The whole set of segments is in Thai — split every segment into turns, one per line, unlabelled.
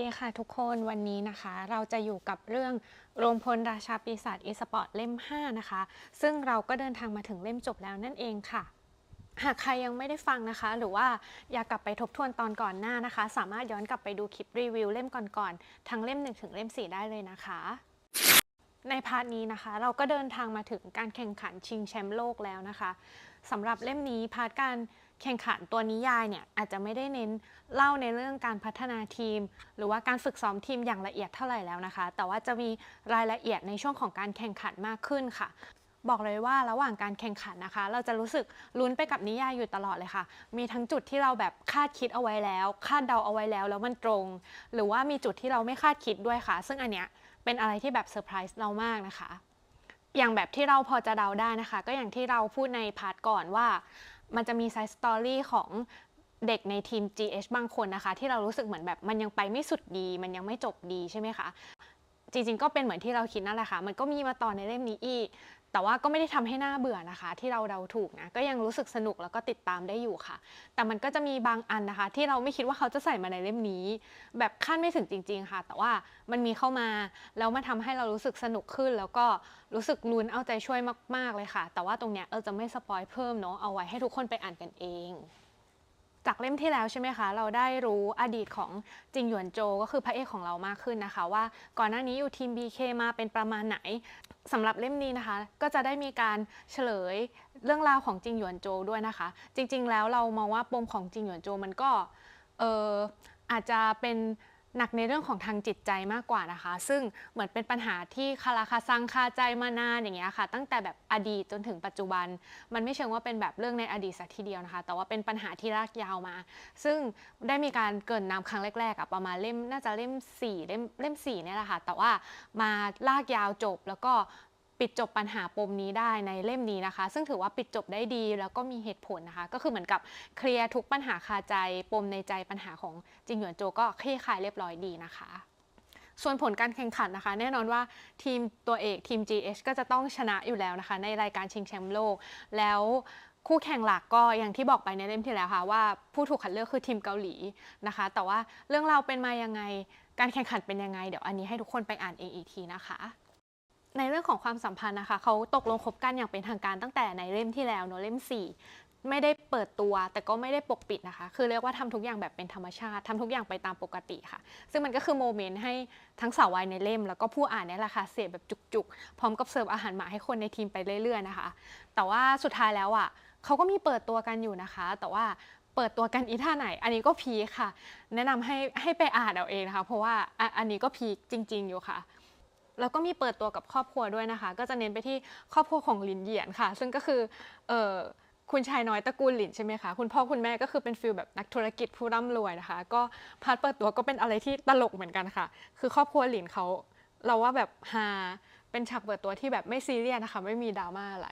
ดีค่ะทุกคนวันนี้นะคะ เราจะอยู่กับเรื่องโรมพลราชาปีศาจอีสปอร์ตเล่ม 5 นะคะ ซึ่งเราก็เดินทางมาถึงเล่มจบแล้วนั่นเองค่ะ หากใครยังไม่ได้ฟังนะคะ หรือว่าอยากกลับไปทบทวนตอนก่อนหน้านะคะ สามารถย้อนกลับไปดูคลิปรีวิวเล่มก่อนๆทั้งเล่ม 1 ถึงเล่ม 4 ได้เลยนะคะในพาร์ทนี้นะคะ เราก็เดินทางมาถึงการแข่งขันชิงแชมป์โลกแล้วนะคะ สำหรับเล่มนี้พาร์ทการแข่งขันตัวนิยายเนี่ยอาจจะไม่ได้เน้นเล่าในเรื่องการพัฒนาทีม หรือว่าการฝึกซ้อมทีมอย่างละเอียดเท่าไหร่แล้วนะคะ แต่ว่าจะมีรายละเอียดในช่วงของการแข่งขันมากขึ้นค่ะ บอกเลยว่าระหว่างการแข่งขันนะคะ เราจะรู้สึกลุ้นไปกับนิยายอยู่ตลอดเลยค่ะ มีทั้งจุดที่เราแบบคาดคิดเอาไว้แล้ว คาดเดาเอาไว้แล้วแล้วมันตรง หรือว่ามีจุดที่เราไม่คาดคิดด้วยค่ะ ซึ่งอันเนี้ยเป็นอะไรที่แบบเซอร์ไพรส์เรามากนะคะ อย่างแบบที่เราพอจะเดาได้นะคะ ก็อย่างที่เราพูดในพาร์ทก่อนว่า มันจะมีไซส์สตอรี่ของเด็กในทีม GH บางคนนะคะ ที่เรารู้สึกเหมือนแบบมันยังไปไม่สุดดี มันยังไม่จบดีใช่ไหมคะ จริงๆ ก็เป็นเหมือนที่เราคิดนั่นแหละค่ะ มันก็มีมาต่อในเล่มนี้อีก แต่ว่าก็ไม่ได้ทำให้หน้าเบื่อนะคะ ที่เราเดาถูกนะก็ยังรู้สึกสนุกแล้วก็ติดตามได้อยู่ค่ะ แต่มันก็จะมีบางอันนะคะ ที่เราไม่คิดว่าเขาจะใส่มาในเล่มนี้ แบบคาดไม่ถึงจริง ๆ ค่ะ แต่ว่ามันมีเข้ามาแล้วมาทำให้เรารู้สึกสนุกขึ้น แล้วก็รู้สึกลุ้นเอาใจช่วยมาก ๆเลยค่ะ แต่ว่าตรงเนี้ยเออจะไม่สปอยเพิ่มเนาะเอาไว้ให้ทุกคนไปอ่านกันเอง จากเล่มที่แล้วใช่ไหมคะ เราได้รู้อดีตของจิงหยวนโจก็คือพระเอกของเรามากขึ้นนะคะ ว่าก่อนหน้านี้อยู่ทีม BK มาเป็นประมาณไหนสำหรับเล่มนี้นะคะ ก็จะได้มีการเฉลยเรื่องราวของจิงหยวนโจด้วยนะคะ จริง ๆ แล้วเรามองว่าปมของจิงหยวนโจมันก็เอออาจจะเป็น หนักในเรื่องของทางจิตใจมากกว่านะคะ ซึ่งเหมือนเป็นปัญหาที่คาราคาซังคาใจมานานอย่างเงี้ยค่ะ ตั้งแต่แบบอดีตจนถึงปัจจุบัน มันไม่เชิงว่าเป็นแบบเรื่องในอดีตสักทีเดียวนะคะ แต่ว่าเป็นปัญหาที่รากยาวมา ซึ่งได้มีการเกินนำครั้งแรกๆอะประมาณเล่มน่าจะเล่ม4เล่มเล่ม4เนี่ยแหละค่ะแต่ว่ามาลากยาวจบแล้วก็ ปิดจบปัญหาปมนี้ได้ในเล่มนี้นะคะ ซึ่งถือว่าปิดจบได้ดีแล้วก็มีเหตุผลนะคะ ก็คือเหมือนกับเคลียร์ทุกปัญหาคาใจ ปมในใจปัญหาของจิงหยวนโจก็คลี่คลายเรียบร้อยดีนะคะส่วนผลการแข่งขันนะคะ แน่นอนว่าทีมตัวเอกทีม GH ก็จะต้องชนะอยู่แล้วนะคะ ในรายการชิงแชมป์โลก แล้วคู่แข่งหลักก็อย่างที่บอกไปในเล่มที่แล้วค่ะ ว่าผู้ถูกคัดเลือกคือทีมเกาหลีนะคะ แต่ว่าเรื่องราวเป็นมายังไงการแข่งขันเป็นยังไง เดี๋ยวอันนี้ให้ทุกคนไปอ่านเองอีกทีนะคะ ในเรื่องของความสัมพันธ์นะคะเขาตกลงคบกันอย่างเป็นทางการตั้งแต่ในเล่มที่แล้วเนอะเล่ม 4 ไม่ได้เปิดตัว แต่ก็ไม่ได้ปกปิดนะคะ คือเรียกว่าทำทุกอย่างแบบเป็นธรรมชาติทำทุกอย่างไปตามปกติค่ะ ซึ่งมันก็คือโมเมนต์ให้ทั้งสาววายในเล่ม แล้วก็ผู้อ่านเนี่ยแหละค่ะเสียแบบจุกๆ พร้อมกับเสิร์ฟอาหารหมาให้คนในทีมไปเรื่อยๆนะคะ แต่ว่าสุดท้ายแล้วอะเขาก็มีเปิดตัวกันอยู่นะคะ แต่ว่าเปิดตัวกันอีท่าไหน อันนี้ก็พีคค่ะ แนะนำให้ให้ไปอ่านเอาเองนะคะ เพราะว่าออันนี้ก็พีคจริง ๆ อยู่ค่ะ แล้วก็มีเปิดตัวกับครอบครัวด้วยนะคะ ก็จะเน้นไปที่ครอบครัวของหลินเหยียนค่ะ ซึ่งก็คือเออคุณชายน้อยตระกูลหลินใช่ไหมคะ คุณพ่อคุณแม่ก็คือเป็นฟิลแบบนักธุรกิจผู้ร่ำรวยนะคะ ก็พาร์ทเปิดตัวก็เป็นอะไรที่ตลกเหมือนกันค่ะ คือครอบครัวหลินเขาเราว่าแบบฮาเป็นฉากเปิดตัวที่แบบไม่ซีเรียสนะคะ ไม่มีดราม่าอะไร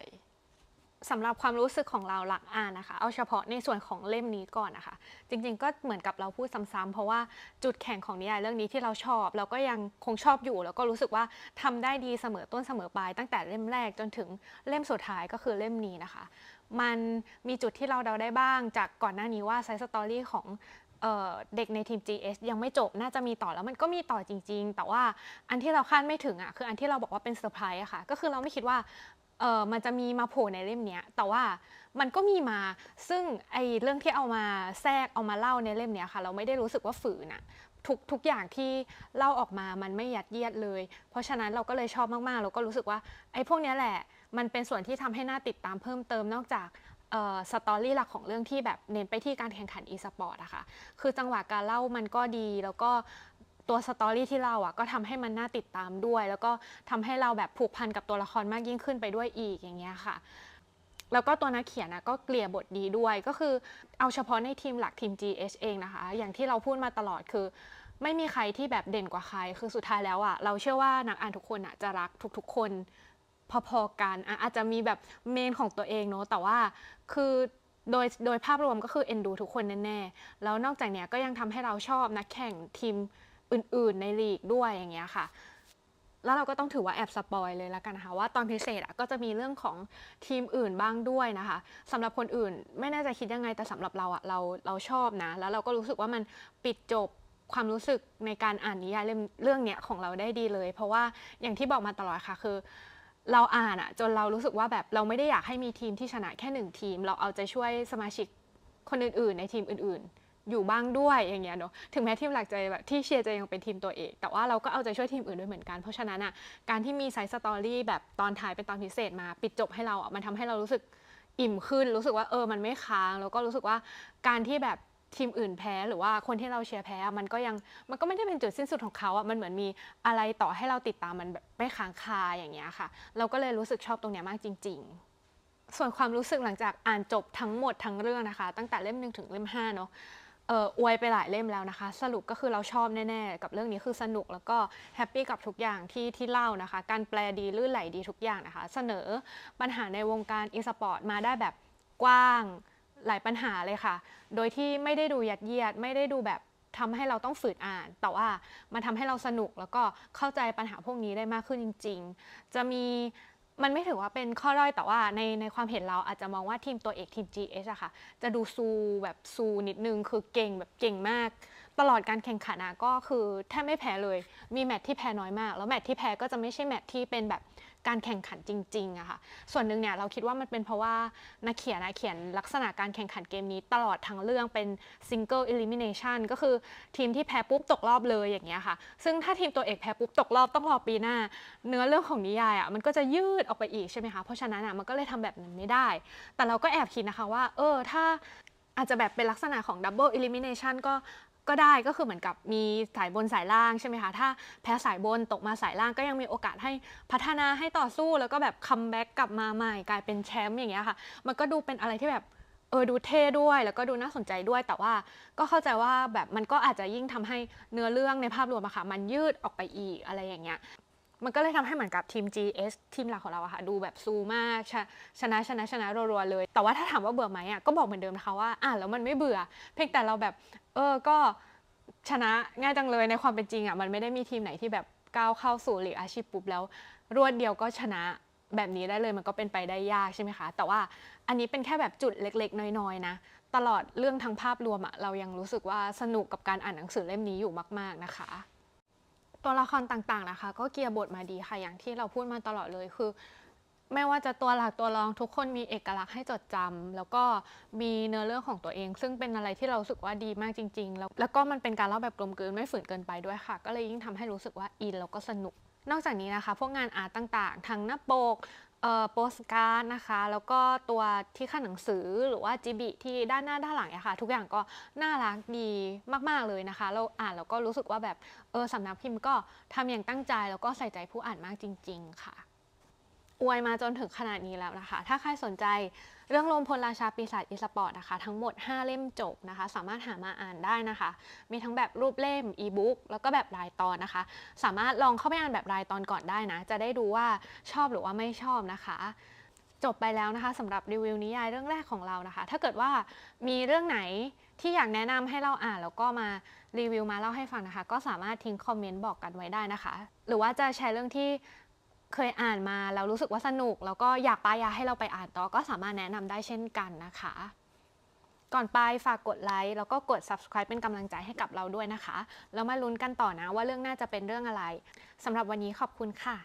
สำหรับความรู้สึกของเราหลังอ่านนะคะ เอาเฉพาะในส่วนของเล่มนี้ก่อนนะคะ จริงๆ ก็เหมือนกับเราพูดซ้ำๆเพราะว่าจุดแข็งของนิยายเรื่องนี้ที่เราชอบ เราก็ยังคงชอบอยู่ แล้วก็รู้สึกว่าทำได้ดีเสมอต้นเสมอปลายตั้งแต่เล่มแรกจนถึงเล่มสุดท้ายก็คือเล่มนี้นะคะ มันมีจุดที่เราเดาได้บ้าง จากก่อนหน้านี้ว่าไซส์สตอรี่ของเออเด็กในทีม GS ยังไม่จบ น่าจะมีต่อแล้วมันก็มีต่อจริง ๆ แต่ว่าอันที่เราคาดไม่ถึงอะคืออันที่เราบอกว่าเป็นเซอร์ไพรส์อะค่ะ ก็คือเราไม่คิดว่า เออมันจะมีมาโผล่ในเล่มเนี้ย แต่ว่ามันก็มีมา ซึ่งไอเรื่องที่เอามาแทรกเอามาเล่าในเล่มเนี้ยค่ะ เราไม่ได้รู้สึกว่าฝืนอะทุกทุกอย่างที่เล่าออกมามันไม่ยัดเยียดเลย เพราะฉะนั้นเราก็เลยชอบมากๆ เราก็รู้สึกว่าไอ้พวกเนี้ยแหละ มันเป็นส่วนที่ทำให้น่าติดตามเพิ่มเติมนอกจากเอ่อสตอรี่หลักของเรื่องที่แบบเน้นไปที่การแข่งขันอีสปอร์ตอะค่ะ คือจังหวะการเล่ามันก็ดีแล้วก็ ตัวสตอรี่ที่เล่าอะก็ทำให้มันน่าติดตามด้วย แล้วก็ทำให้เราแบบผูกพันกับตัวละครมากยิ่งขึ้นไปด้วยอีกอย่างเงี้ยค่ะ แล้วก็ตัวนักเขียนนะก็เกลี่ยบทดีด้วยก็คือเอาเฉพาะในทีมหลักทีม GH เองนะคะ อย่างที่เราพูดมาตลอดคือ ไม่มีใครที่แบบเด่นกว่าใคร คือสุดท้ายแล้วอะเราเชื่อว่านักอ่านทุกคนอะจะรักทุกๆคนพอๆกันอะอาจจะมีแบบเมนของตัวเองเนาะแต่ว่าคือโดยโดยภาพรวมก็คือเอ็นดูทุกคนแน่ๆ แล้วนอกจากเนี้ยก็ยังทำให้เราชอบนักแข่งทีม อื่นๆในลีกด้วยอย่างเงี้ยค่ะ แล้วเราก็ต้องถือว่าแอบสปอยเลยแล้วกันนะคะว่าตอนพิเศษอะก็จะมีเรื่องของทีมอื่นบ้างด้วยนะคะสำหรับคนอื่นไม่แน่ใจคิดยังไงแต่สำหรับเราอะเราเราชอบนะ แล้วเราก็รู้สึกว่ามันปิดจบความรู้สึกในการอ่านนิยายเล่มเรื่องเนี้ยของเราได้ดีเลย เพราะว่าอย่างที่บอกมาตลอดค่ะคือเราอ่านอะจนเรารู้สึกว่าแบบเราไม่ได้อยากให้มีทีมที่ชนะแค่หนึ่งทีม เราเอาใจช่วยสมาชิกคนอื่นๆ ในทีมอื่นๆ อยู่บ้างด้วยอย่างเงี้ยเนาะถึงแม้ทีมหลักใจแบบที่เชียร์จะยังเป็นทีมตัวเอกแต่ว่าเราก็เอาใจช่วยทีมอื่นด้วยเหมือนกัน เพราะฉะนั้นอะการที่มีไซส์สตอรี่แบบตอนท้ายเป็นตอนพิเศษมาปิดจบให้เราอะมันทำให้เรารู้สึกอิ่มขึ้นรู้สึกว่าเออมันไม่ค้างแล้วก็รู้สึกว่าการที่แบบทีมอื่นแพ้หรือว่าคนที่เราเชียร์แพ้มันก็ยังมันก็ไม่ได้เป็นจุดสิ้นสุดของเขาอะมันเหมือนมีอะไรต่อให้เราติดตามมันแบบไม่ค้างคาอย่างเงี้ยค่ะ เราก็เลยรู้สึกชอบตรงเนี้ยมากจริง ๆส่วนความรู้สึกหลังจากอ่านจบทั้งหมดทั้งเรื่องนะคะ ตั้งแต่เล่มหนึ่งถึงเล่มห้าเนาะ เอออวยไปหลายเล่มแล้วนะคะ สรุปก็คือเราชอบแน่ๆ กับเรื่องนี้คือสนุกแล้วก็แฮปปี้กับทุกอย่างที่ที่เล่านะคะ การแปลดีลื่นไหลดีทุกอย่างนะคะ เสนอปัญหาในวงการอีสปอร์ตมาได้แบบกว้างหลายปัญหาเลยค่ะ โดยที่ไม่ได้ดูยัดเยียด ไม่ได้ดูแบบทำให้เราต้องฝืนอ่าน แต่ว่ามันทำให้เราสนุกแล้วก็เข้าใจปัญหาพวกนี้ได้มากขึ้นจริง ๆ จะมี มันไม่ถือว่าเป็นข้อด้อยแต่ว่าในในความเห็นเราอาจจะมองว่าทีมตัวเอกทีม GS อะค่ะ จะดูซูแบบซูนิดนึง คือเก่งแบบเก่งมาก ตลอดการแข่งขันนะก็คือแทบไม่แพ้เลย มีแมตช์ที่แพ้น้อยมาก แล้วแมตช์ที่แพ้ก็จะไม่ใช่แมตช์ที่เป็นแบบ การแข่งขันจริงๆอะค่ะ ส่วนหนึ่งเนี่ยเราคิดว่ามันเป็นเพราะว่านักเขียนนะเขียนลักษณะการแข่งขันเกมนี้ตลอดทั้งเรื่องเป็น single elimination ก็คือทีมที่แพ้ปุ๊บตกรอบเลยอย่างเงี้ยค่ะ ซึ่งถ้าทีมตัวเอกแพ้ปุ๊บตกรอบต้องรอปีหน้า เนื้อเรื่องของนิยายอะมันก็จะยืดออกไปอีกใช่ไหมคะ เพราะฉะนั้นอะมันก็เลยทำแบบนั้นไม่ได้ แต่เราก็แอบคิดนะคะว่า เออถ้าอาจจะแบบเป็นลักษณะของ double elimination ก็ ก็ได้ก็คือเหมือนกับมีสายบนสายล่างใช่ไหมคะถ้าแพ้สายบนตกมาสายล่างก็ยังมีโอกาสให้พัฒนาให้ต่อสู้แล้วก็แบบคัมแบ็กกลับมาใหม่กลายเป็นแชมป์อย่างเงี้ยค่ะ มันก็ดูเป็นอะไรที่แบบเออดูเท่ด้วยแล้วก็ดูน่าสนใจด้วย แต่ว่าก็เข้าใจว่าแบบมันก็อาจจะยิ่งทำให้เนื้อเรื่องในภาพรวมอะค่ะมันยืดออกไปอีกอะไรอย่างเงี้ยมันก็เลยทำให้เหมือนกับทีม GS ทีมหลักของเราอะค่ะดูแบบซูมากชชนะชนะชนะรัวๆเลย แต่ว่าถ้าถามว่าเบื่อไหมอะก็บอกเหมือนเดิมนะคะว่าอ่านแล้วมันไม่เบื่อ เพียงแต่เราแบบ เออก็ชนะง่ายจังเลยในความเป็นจริงอะมันไม่ได้มีทีมไหนที่แบบก้าวเข้าสู่ลีกอาชีพปุ๊บแล้ว รวดเดียวก็ชนะแบบนี้ได้เลยมันก็เป็นไปได้ยากใช่ไหมคะ แต่ว่าอันนี้เป็นแค่แบบจุดเล็กๆ น้อยๆนะ ตลอดเรื่องทั้งภาพรวมอะเรายังรู้สึกว่าสนุกกับการอ่านหนังสือเล่มนี้อยู่มาก ๆนะคะ ตัวละครต่างๆนะคะ ก็เกียร์บทมาดีค่ะอย่างที่เราพูดมาตลอดเลยคือ ไม่ว่าจะตัวหลักตัวรองทุกคนมีเอกลักษณ์ให้จดจำแล้วก็มีเนื้อเรื่องของตัวเอง ซึ่งเป็นอะไรที่เราสึกว่าดีมากจริง ๆ แล้วแล้วก็มันเป็นการเล่าแบบกลมกลืนไม่ฝืนเกินไปด้วยค่ะ ก็เลยยิ่งทำให้รู้สึกว่าอินแล้วก็สนุก นอกจากนี้นะคะ พวกงานอาร์ตต่างๆ ทั้งหน้าปกโปสการ์ดนะคะ แล้วก็ตัวที่ขั้นหนังสือหรือว่าจิบิที่ด้านหน้าด้านหลังอะค่ะ ทุกอย่างก็น่ารักดีมาก ๆ เลยนะคะ เราอ่านแล้วก็รู้สึกว่าแบบเออสำนักพิมพ์ก็ทำอย่างตั้งใจแล้วก็ใส่ใจผู้อ่านมากจริง ๆ ค่ะ อวยมาจนถึงขนาดนี้แล้วนะคะ ถ้าใครสนใจเรื่องลมพลราชาปีศาจอีสปอร์ตนะคะ ทั้งหมด 5 เล่มจบนะคะ สามารถหามาอ่านได้นะคะ มีทั้งแบบรูปเล่มอีบุ๊กแล้วก็แบบรายตอนนะคะ สามารถลองเข้าไปอ่านแบบรายตอนก่อนได้นะ จะได้ดูว่าชอบหรือว่าไม่ชอบนะคะจบไปแล้วนะคะสำหรับรีวิวนิยายเรื่องแรกของเรานะคะ ถ้าเกิดว่ามีเรื่องไหนที่อยากแนะนำให้เราอ่านแล้วก็มารีวิวมาเล่าให้ฟังนะคะ ก็สามารถทิ้งคอมเมนต์บอกกันไว้ได้นะคะ หรือว่าจะแชร์เรื่องที่ เคยอ่านมาแล้วรู้สึกว่าสนุก แล้วก็อยากป้ายาให้เราไปอ่านต่อก็สามารถแนะนำได้เช่นกันนะคะ ก่อนไปฝากกดไลค์แล้วก็กด subscribe เป็นกำลังใจให้กับเราด้วยนะคะ แล้วมาลุ้นกันต่อนะว่าเรื่องน่าจะเป็นเรื่องอะไรสำหรับวันนี้ขอบคุณค่ะ